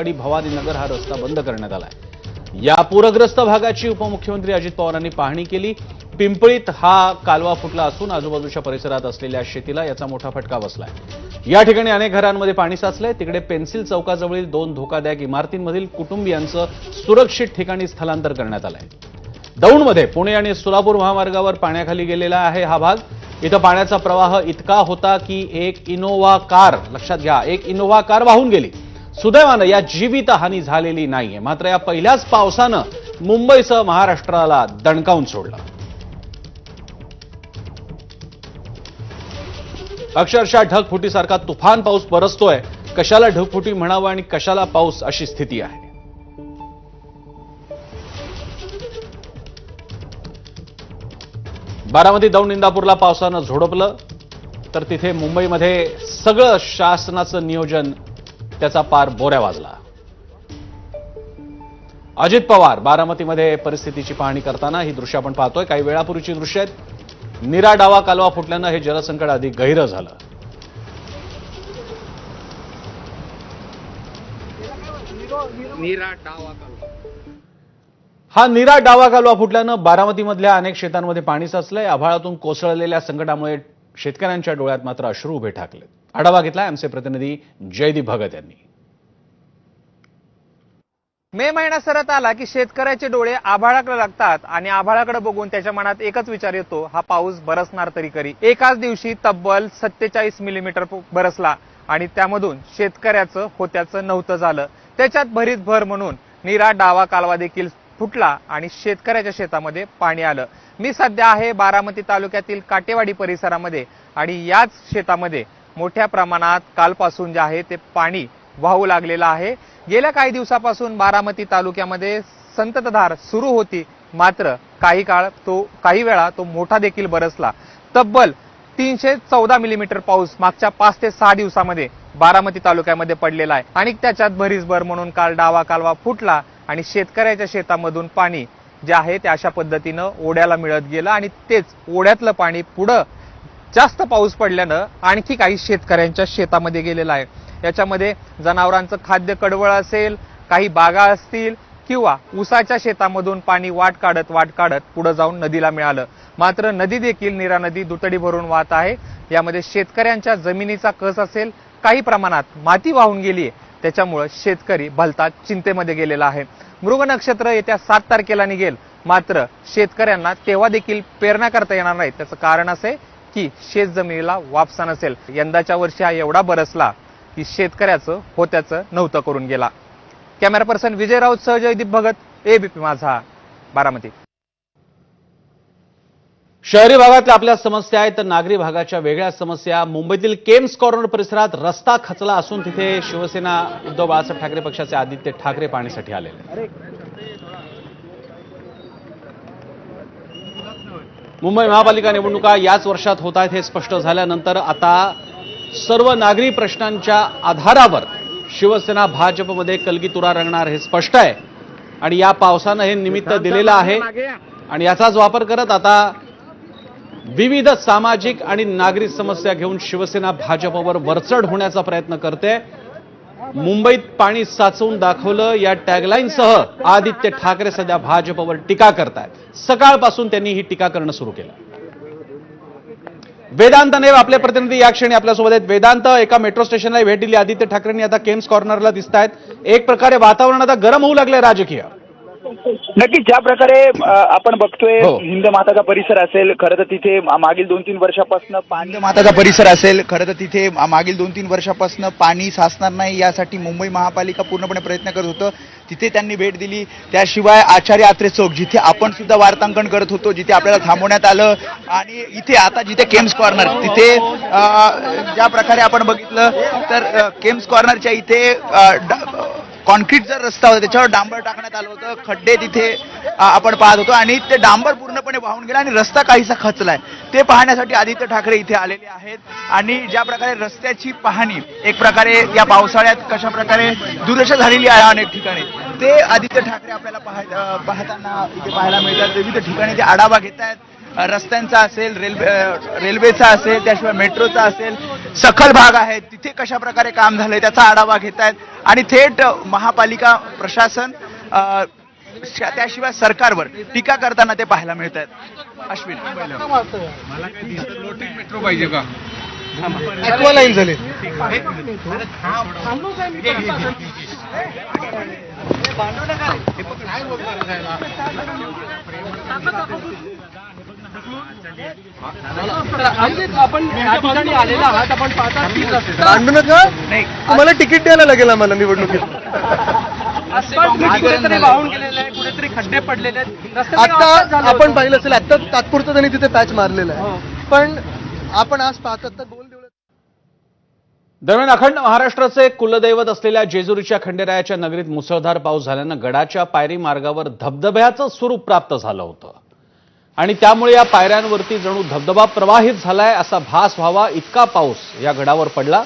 आणि भवानीनगर हा रस्ता बंद करण्यात आलाय. या पूरग्रस्त भागाची उपमुख्यमंत्री अजित पवारांनी पाहणी केली. पिंपळीत हा कालवा फुटला असून आजूबाजूच्या परिसरात असलेल्या शेतीला याचा मोठा फटका बसलाय. या ठिकाणी अनेक घरांमध्ये पाणी साचलंय. तिकडे पेन्सिल चौकाजवळील दोन धोकादायक इमारतींमधील कुटुंबियांचं सुरक्षित ठिकाणी स्थलांतर करण्यात आलंय. दौंडमध्ये पुणे आणि सोलापूर महामार्गावर पाण्याखाली गेलेला आहे हा भाग. इथं पाण्याचा प्रवाह इतका होता की एक इनोव्हा कार लक्षात घ्या एक इनोव्हा कार वाहून गेली. सुदैवानं या जीवितहानी झालेली नाहीये. मात्र या पहिल्याच पावसानं मुंबईसह महाराष्ट्राला दणकावून सोडलं. अक्षरशः ढगफुटीसारखा तुफान पाऊस बरसतोय. कशाला ढगफुटी म्हणावं आणि कशाला पाऊस अशी स्थिती आहे? बारामती दौंड इंदापूरला पावसानं झोडपलं. तर तिथे मुंबईमध्ये सगळं शासनाचं नियोजन त्याचा पार बोऱ्या वाजला. अजित पवार बारामतीमध्ये परिस्थितीची पाहणी करताना ही दृश्य आपण पाहतोय. काही वेळापूर्वीची दृश्य आहेत. निरा डावा कालवा फुटल्यानं हे जलसंकट अधिक गहिरं झालं. हा निरा डावा कालवा फुटल्यानं बारामतीमधल्या अनेक शेतांमध्ये पाणी साचलंय. आभाळातून कोसळलेल्या संकटामुळे शेतकऱ्यांच्या डोळ्यात मात्र अश्रू उभे ठाकले आढावा घेतला आमचे प्रतिनिधी जयदीप भगत यांनी. मे महिना सरत आला की शेतकऱ्याचे डोळे आभाळाकडे लागतात आणि आभाळाकडे बघून त्याच्या मनात एकच विचार येतो हा पाऊस बरसणार तरी करी. एकाच दिवशी तब्बल सत्तेचाळीस मिलीमीटर बरसला आणि त्यामधून शेतकऱ्याचं होत्याचं नव्हतं झालं. त्याच्यात भरीत भर म्हणून निरा डावा कालवा देखील फुटला आणि शेतकऱ्याच्या शेतामध्ये पाणी आलं. मी सध्या आहे बारामती तालुक्यातील काटेवाडी परिसरामध्ये आणि याच शेतामध्ये मोठ्या प्रमाणात कालपासून जे आहे ते पाणी वाहू लागलेलं आहे. गेल्या काही दिवसापासून बारामती तालुक्यामध्ये संततधार सुरू होती. मात्र काही काळ तो काही वेळा तो मोठा देखील बरसला. तब्बल तीनशे चौदा मिलीमीटर पाऊस मागच्या पाच ते सहा दिवसामध्ये बारामती तालुक्यामध्ये पडलेला आहे. आणि त्याच्यात भरीसभर म्हणून काल डावा कालवा फुटला आणि शेतकऱ्याच्या शेतामधून पाणी जे आहे ते अशा पद्धतीनं ओढ्याला मिळत गेलं आणि तेच ओढ्यातलं पाणी पुढं जास्त पाऊस पडल्यानं आणखी काही शेतकऱ्यांच्या शेतामध्ये गेलेला आहे. याच्यामध्ये जनावरांचं खाद्य कडवळ असेल काही बागा असतील किंवा ऊसाच्या शेतामधून पाणी वाट काढत वाट काढत पुढे जाऊन नदीला मिळालं. मात्र नदी देखील नीरा नदी दुतडी भरून वाहत आहे. यामध्ये शेतकऱ्यांच्या जमिनीचा कस असेल काही प्रमाणात माती वाहून गेली आहे. त्याच्यामुळं शेतकरी भलता चिंतेमध्ये गेलेला आहे. मृग नक्षत्र येत्या सात तारखेला निघेल. मात्र शेतकऱ्यांना तेव्हा देखील पेरण्या करता येणार नाही. त्याचं कारण असे की शेत जमिनीला वापसा नसेल. यंदाच्या वर्षी हा एवढा बरसला की शेतकऱ्याचं होत्याचं नव्हतं करून गेला. कॅमेरा पर्सन विजय राऊत सह जयदीप भगत एबीपी माझा बारामती. शहरी भागातल्या आपल्या समस्या आहेत तर नागरी भागाच्या वेगळ्या समस्या. मुंबईतील केम्स कॉर्नर परिसरात रस्ता खचला असून तिथे शिवसेना उद्धव बाळासाहेब ठाकरे पक्षाचे आदित्य ठाकरे पाहणीसाठी आलेले मुंबई महापालिका निवडणुका याच वर्षात होत आहेत हे स्पष्ट झाल्यानंतर आता सर्व नागरी प्रश्नांच्या आधारावर शिवसेना भाजपमध्ये कलगीतुरा रंगणार हे स्पष्ट आहे. आणि या पावसानं हे निमित्त दिलेलं आहे. आणि याचाच वापर करत आता विविध सामाजिक आणि नागरिक समस्या घेऊन शिवसेना भाजपवर वरचढ होण्याचा प्रयत्न करते. मुंबईत पाणी साचवून दाखवलं या टॅगलाईनसह आदित्य ठाकरे सध्या भाजपवर टीका करतायत. सकाळपासून त्यांनी ही टीका करणं सुरू केलं. वेदांत नेव आपले प्रतिनिधी या क्षणी आपल्यासोबत आहेत. वेदांत एका मेट्रो स्टेशनला भेट दिली. आदित्य ठाकरेंनी आता केम्स कॉर्नरला दिसत आहेत एक प्रकारे वातावरण आता गरम होऊ लागलंय राजकीय. नक्कीच ज्या प्रकारे आपण बघतोय हो. हिंद माताचा परिसर असेल खरं तर तिथे मागील दोन तीन वर्षापासून पाणी माताचा परिसर असेल खरं तर तिथे मागील दोन तीन वर्षापासून पाणी साचणार नाही यासाठी मुंबई महापालिका पूर्णपणे प्रयत्न करत होतं. तिथे त्यांनी भेट दिली. त्याशिवाय आचार्य आत्रे चौक जिथे आपण सुद्धा वार्तांकन करत होतो जिथे आपल्याला थांबवण्यात आलं. आणि इथे आता जिथे केम्स कॉर्नर तिथे ज्या प्रकारे आपण बघितलं तर केम्स कॉर्नरच्या इथे कॉन्क्रीटचा रस्ता होता त्याच्यावर डांबर टाकण्यात आलं होतं खड्डे तिथे आपण पाहत होतो. आणि ते डांबर पूर्णपणे वाहून गेला आणि रस्ता काहीसा खचलाय. ते पाहण्यासाठी आदित्य ठाकरे इथे आलेले आहेत. आणि ज्या प्रकारे रस्त्याची पाहणी एक प्रकारे या पावसाळ्यात कशा प्रकारे दुर्दशा झालेली आहे अनेक ठिकाणी ते आदित्य ठाकरे आपल्याला पाहताना इथे पाहायला मिळतात. विविध ठिकाणी ते आढावा घेत आहेत रस्त्यांचा असेल रेल्वे रेल्वेचा असेल त्याशिवाय मेट्रोचा असेल सखल भाग आहे तिथे कशा प्रकारे काम झालंय त्याचा आढावा घेत आहेत आणि थेट महापालिका प्रशासन त्याशिवाय सरकारवर टीका करताना ते पाहायला मिळत आहेत अश्विन लाईन झाली. आपण या ठिकाणी आलेला आहात आपण पाहता की रस्ता भांडू नका तुम्हाला तिकीट द्यायला लागेल आम्हाला निवडणुकीत. asphalt कुठेतरी वाहून गेलेलं आहे कुठेतरी खड्डे पडलेले आहेत. रस्त्याचं अपघात आता झालं आपण होतं. पाहिलं असेल आता तात्पुरतं त्यांनी तिथे पॅच मारलेला आहे. पण आपण आज पाहतात तर दोन दिवस दरम्यान अखंड महाराष्ट्राचे कुलदैवत असलेल्या जेजुरीच्या खंडेरायाच्या नगरीत मुसळधार पाऊस झाल्यानं गडाच्या पायरी मार्गावर धबधब्याचं स्वरूप प्राप्त झालं होतं. आणि त्यामुळे या पायऱ्यांवरती जणू धबधबा प्रवाहित झालाय असा भास व्हावा इतका पाऊस या गडावर पडला.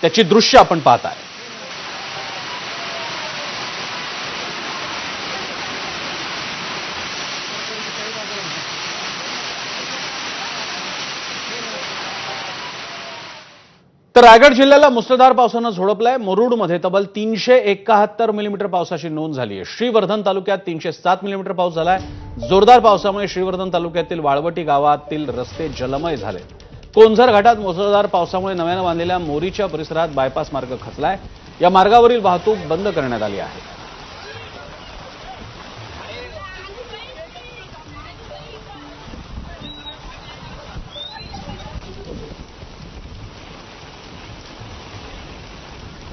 त्याची दृश्य आपण पाहत आहे. रायगड जिल्ह्याला मुसळधार पावसानं झोडपलाय. मुरुडमध्ये तब्बल तीनशे एकाहत्तर मिलीमीटर पावसाची नोंद झाली आहे श्रीवर्धन तालुक्यात तीनशे सात मिलीमीटर पाऊस झालाय. जोरदार पावसामुळे श्रीवर्धन तालुक्यातील वाळवटी गावातील रस्ते जलमय झाले. कोंझर घाटात मुसळधार पावसामुळे नव्यानं बांधलेल्या मोरीच्या परिसरात बायपास मार्ग खचलाय. या मार्गावरील वाहतूक बंद करण्यात आली आहे.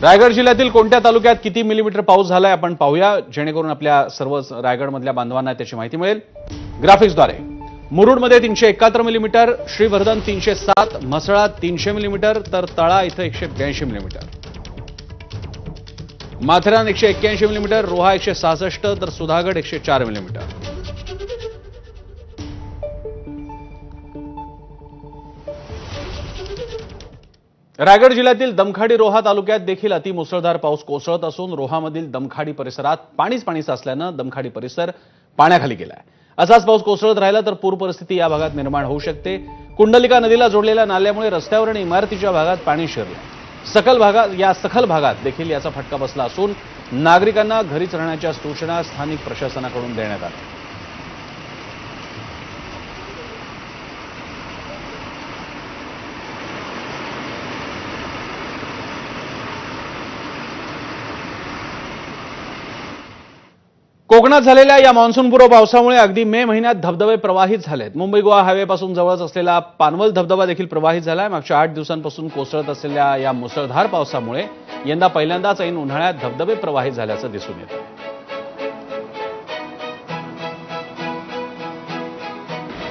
रायगड जिल्ह्यातील कोणत्या तालुक्यात किती मिलीमीटर पाऊस झालाय आपण पाहूया. जेणेकरून आपल्या सर्व रायगडमधल्या बांधवांना त्याची माहिती मिळेल. ग्राफिक्सद्वारे. मुरुडमध्ये तीनशे एकाहत्तर मिलीमीटर श्रीवर्धन तीनशे सात म्हसळा तीनशे मिलीमीटर तर तळा इथं एकशे ब्याऐंशी मिलीमीटर. माथेरान एकशे एक्क्याऐंशी मिलीमीटर रोहा एकशे सहासष्ट तर सुधागड एकशे चार मिलीमीटर. रायगड जिल्ह्यातील दमखाडी रोहा तालुक्यात देखील अतिमुसळधार पाऊस कोसळत असून रोहामधील दमखाडी परिसरात पाणीच पाणी साचल्यानं दमखाडी परिसर पाण्याखाली गेलाय. असाच पाऊस कोसळत राहिला तर पूर परिस्थिती या भागात निर्माण होऊ शकते. कुंडलिका नदीला जोडलेल्या नाल्यामुळे रस्त्यावर आणि इमारतीच्या भागात पाणी शिरलं सकल भागात या सखल भागात देखील याचा फटका बसला असून नागरिकांना घरीच राहण्याच्या सूचना स्थानिक प्रशासनाकडून देण्यात आल्या. कोकणात झालेल्या या मान्सूनपूर्व पावसामुळे अगदी मे महिन्यात धबधबे प्रवाहित झालेत. मुंबई गोवा हायवेपासून जवळच असलेला पानवल धबधबा देखील प्रवाहित झालाय मागच्या आठ दिवसांपासून कोसळत असलेल्या या मुसळधार पावसामुळे यंदा पहिल्यांदाच ऐन उन्हाळ्यात धबधबे प्रवाहित झाल्याचं दिसून येतं.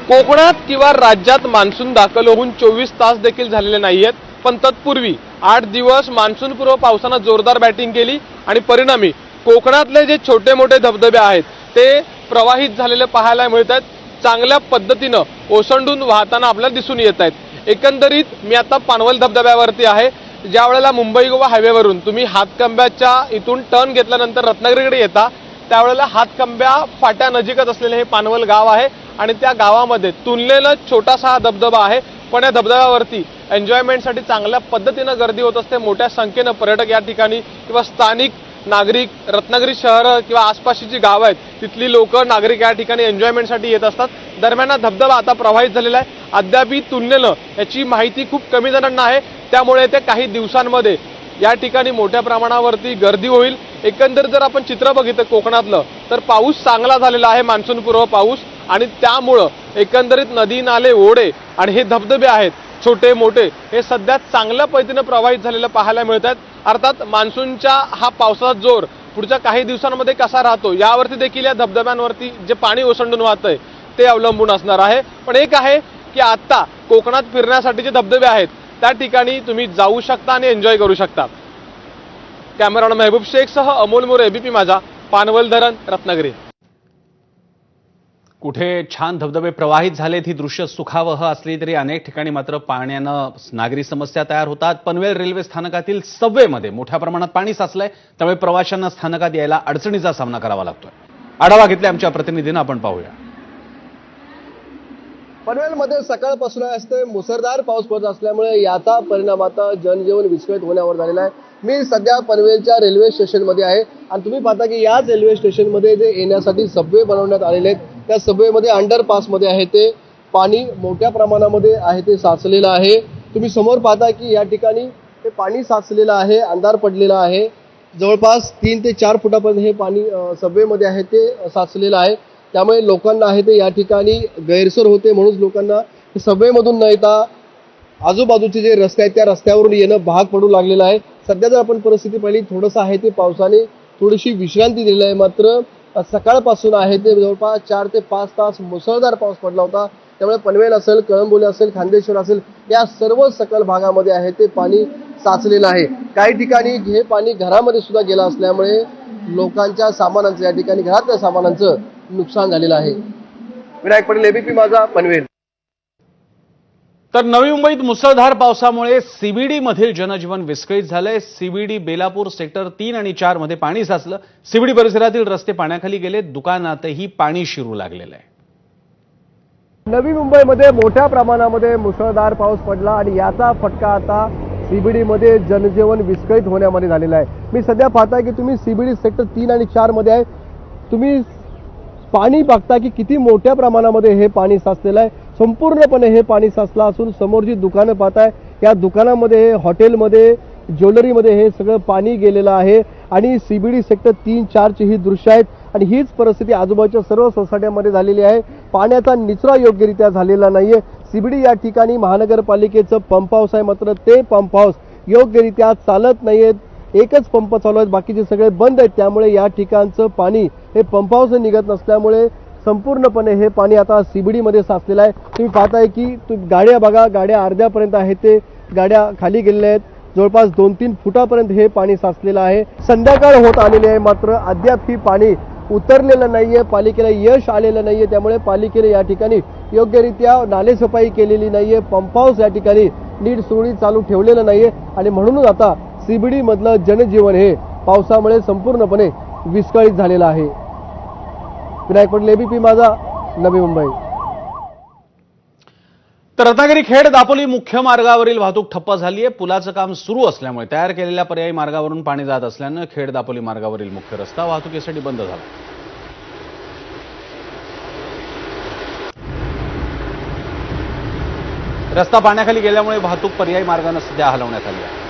कोकणात किंवा राज्यात मान्सून दाखल होऊन चोवीस तास देखील झालेले नाहीयेत. पण तत्पूर्वी आठ दिवस मान्सूनपूर्व पावसानं जोरदार बॅटिंग केली आणि परिणामी कोकणातले जे छोटे मोठे धबधबे आहेत ते प्रवाहित झालेले पाहायला मिळत आहेत चांगल्या पद्धतीनं ओसंडून वाहताना आपल्याला दिसून येत आहेत. एकंदरीत मी आता पानवल धबधब्यावरती आहे. ज्या वेळेला मुंबई गोवा हायवेवरून तुम्ही हातकंब्याच्या इथून टर्न घेतल्यानंतर रत्नागिरीकडे येता त्यावेळेला हातकंब्या फाट्या नजीकच असलेले हे पानवल गाव आहे आणि त्या गावामध्ये तुलनेनं छोटासा हा धबधबा आहे. पण या धबधब्यावरती एन्जॉयमेंटसाठी चांगल्या पद्धतीनं गर्दी होत असते. मोठ्या संख्येनं पर्यटक या ठिकाणी किंवा स्थानिक नागरिक रत्नागिरी शहर किंवा आसपासची जी गावं आहेत तिथली लोक नागरिक या ठिकाणी एन्जॉयमेंटसाठी येत असतात. दरम्यान हा धबधबा आता प्रवाहित झालेला आहे. अद्यापही तुलनेनं याची माहिती खूप कमी जणांना आहे. त्यामुळे ते काही दिवसांमध्ये या ठिकाणी मोठ्या प्रमाणावरती गर्दी होईल. एकंदर जर आपण चित्र बघितलं कोकणातलं तर पाऊस चांगला झालेला आहे मान्सूनपूर्व पाऊस. आणि त्यामुळं एकंदरीत नदी नाले ओढे आणि हे धबधबे आहेत छोटे मोठे हे सध्या चांगल्या पद्धतीनं प्रवाहित झालेलं पाहायला मिळत आहेत अर्थात मान्सूनच्या हा पावसाचा जोर पुढच्या काही दिवसांमध्ये कसा राहतो यावरती देखील या धबधब्यांवरती जे पाणी ओसंडून वाहतंय ते अवलंबून असणार आहे. पण एक आहे की आत्ता कोकणात फिरण्यासाठी जे धबधबे आहेत त्या ठिकाणी तुम्ही जाऊ शकता आणि एन्जॉय करू शकता. कॅमेरामॅन मेहबूब शेखसह अमोल मोरे एबीपी माझा पानवल धरण रत्नागिरी. कुठे छान धबधबे प्रवाहित झालेत ही दृश्य सुखावह असली तरी अनेक ठिकाणी मात्र पाण्यानं नागरी समस्या तयार होतात. पनवेल रेल्वे स्थानकातील सबवेमध्ये मोठ्या प्रमाणात पाणी साचलंय. त्यामुळे प्रवाशांना स्थानकात यायला अडचणीचा सामना करावा लागतोय. आढावा घेतलाय आमच्या प्रतिनिधीनं आपण पाहूया. पनवेलमध्ये सकाळपासून असते मुसळधार पाऊस पडत असल्यामुळे याचा परिणाम आता जनजीवन विस्कळीत होण्यावर झालेला आहे. मी सध्या पनवेलच्या रेल्वे स्टेशनमध्ये आहे. आणि तुम्ही पाहता की याच रेल्वे स्टेशनमध्ये जे येण्यासाठी सबवे बनवण्यात आलेले आहेत त्या सबवेमध्ये अंडरपासमध्ये आहे ते. पाणी मोठ्या प्रमाणामध्ये आहे ते साचलेलं आहे. तुम्ही समोर पाहता की या ठिकाणी ते पाणी साचलेलं आहे अंधार पडलेला आहे. जवळपास तीन ते चार फुटापर्यंत हे पाणी सबवेमध्ये आहे ते साचलेलं आहे. त्यामुळे लोकांना आहे ते या ठिकाणी गैरसोय होते म्हणून लोकांना सबवेमधून न येता आजूबाजूचे जे रस्ते आहेत त्या रस्त्यावरून येणं भाग पडू लागलेलं आहे. सध्या जर आपण परिस्थिती पाहिली थोडंसं आहे ते पावसाने थोडीशी विश्रांती दिलेली आहे मात्र सकाळपासून आहे ते जवळपास चार ते पाच तास मुसळधार पाऊस पडला होता. त्यामुळे पनवेल असेल कळंबोली असेल खांदेश्वर असेल या सर्व सकल भागामध्ये आहे ते पाणी साचलेलं आहे. काही ठिकाणी हे पाणी घरामध्ये सुद्धा गेलं असल्यामुळे लोकांच्या सामानांचं या ठिकाणी घरातल्या सामानांचं नुकसान झालेलं आहे. विनायक पटेल एबीपी माझा पनवेल. तर नवी मुंबईत मुसळधार पावसामुळे सीबीडी मधील जनजीवन विस्कळीत झालंय. सीबीडी बेलापूर सेक्टर तीन आणि चारमध्ये पाणी साचलं. सीबीडी परिसरातील रस्ते पाण्याखाली गेले. दुकानातही पाणी शिरू लागलेलं आहे. नवी मुंबईमध्ये मोठ्या प्रमाणामध्ये मुसळधार पाऊस पडला आणि याचा फटका आता सीबीडीमध्ये जनजीवन विस्कळीत होण्यामध्ये झालेला आहे. मी सध्या पाहताय की तुम्ही सीबीडी सेक्टर तीन आणि चारमध्ये आहे. तुम्ही पाणी बघता की किती मोठ्या प्रमाणामध्ये हे पाणी साचलेलं आहे. संपूर्णपणे हे पाणी साचलं असून समोर जी दुकानं पाहताय या दुकानामध्ये हॉटेलमध्ये ज्वेलरीमध्ये हे सगळं पाणी गेलेलं आहे आणि सीबीडी सेक्टर तीन चारची ही दृश्य आहेत आणि हीच परिस्थिती आजूबाजूच्या सर्व सोसायट्यांमध्ये झालेली आहे. पाण्याचा निचरा योग्यरित्या झालेला नाहीये. सीबीडी या ठिकाणी महानगरपालिकेचं पंप हाऊस आहे मात्र ते पंप हाऊस योग्यरित्या चालत नाहीयेत एकच पंप चालू आहेत बाकीचे सगळे बंद आहेत. त्यामुळे या ठिकाणचं पाणी हे पंप हाऊस निघत नसल्यामुळे संपूर्णपणे हे पाणी आता सीबीडीमध्ये साचलेलं आहे. तुम्ही पाहताय की तु- गाड्या बघा गाड्या अर्ध्यापर्यंत आहेत ते. गाड्या खाली गेलेल्या आहेत. जवळपास दोन तीन फुटापर्यंत हे पाणी साचलेलं आहे. संध्याकाळ होत आलेली आहे मात्र अद्याप ही पाणी उतरलेलं नाहीये. पालिकेला यश आलेलं नाहीये. त्यामुळे पालिकेने या ठिकाणी योग्यरित्या नालेसफाई केलेली नाहीये. पंप हाऊस या ठिकाणी नीट सुरळीत चालू ठेवलेलं नाहीये. आणि म्हणूनच आता सीबीडी मधलं जनजीवन हे पावसामुळे संपूर्णपणे विस्कळीत झालेलं आहे. विनायक पटेल एबीपी माझा नवी मुंबई. तर रत्नागिरी खेड दापोली मुख्य मार्गावरील वाहतूक ठप्प झाली आहे. पुलाचं काम सुरू असल्यामुळे तयार केलेल्या पर्यायी मार्गावरून पाणी जात असल्यानं खेड दापोली मार्गावरील मुख्य रस्ता वाहतुकीसाठी बंद झाला. रस्ता पाण्याखाली गेल्यामुळे वाहतूक पर्यायी मार्गानं सध्या हलवण्यात आली आहे.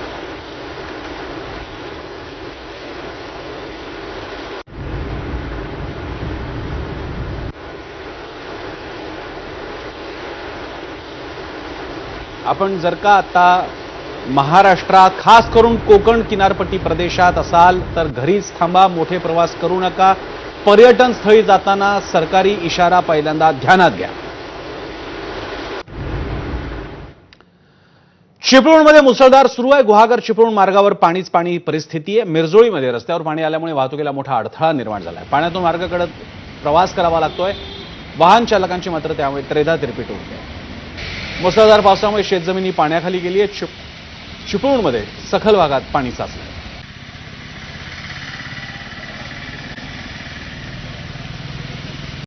आपण जर का आता महाराष्ट्रात खास करून कोकण किनारपट्टी प्रदेशात असाल तर घरीच थांबा मोठे प्रवास करू नका. पर्यटन स्थळी जाताना सरकारी इशारा पहिल्यांदा ध्यानात घ्या. चिपळूणमध्ये मुसळधार सुरू आहे. गुहागर चिपळूण मार्गावर पाणीच पाणी परिस्थिती आहे. मिरजोळीमध्ये रस्त्यावर पाणी आल्यामुळे वाहतुकीला मोठा अडथळा निर्माण झाला आहे पाण्यातून मार्गाकडे प्रवास करावा लागतोय. वाहन चालकांची मात्र त्यामुळे त्रेधा तिरपीट होते मुसळधार पावसामुळे शेतजमिनी पाण्याखाली गेली आहे चिपळूणमध्ये सखल भागात पाणी साचलं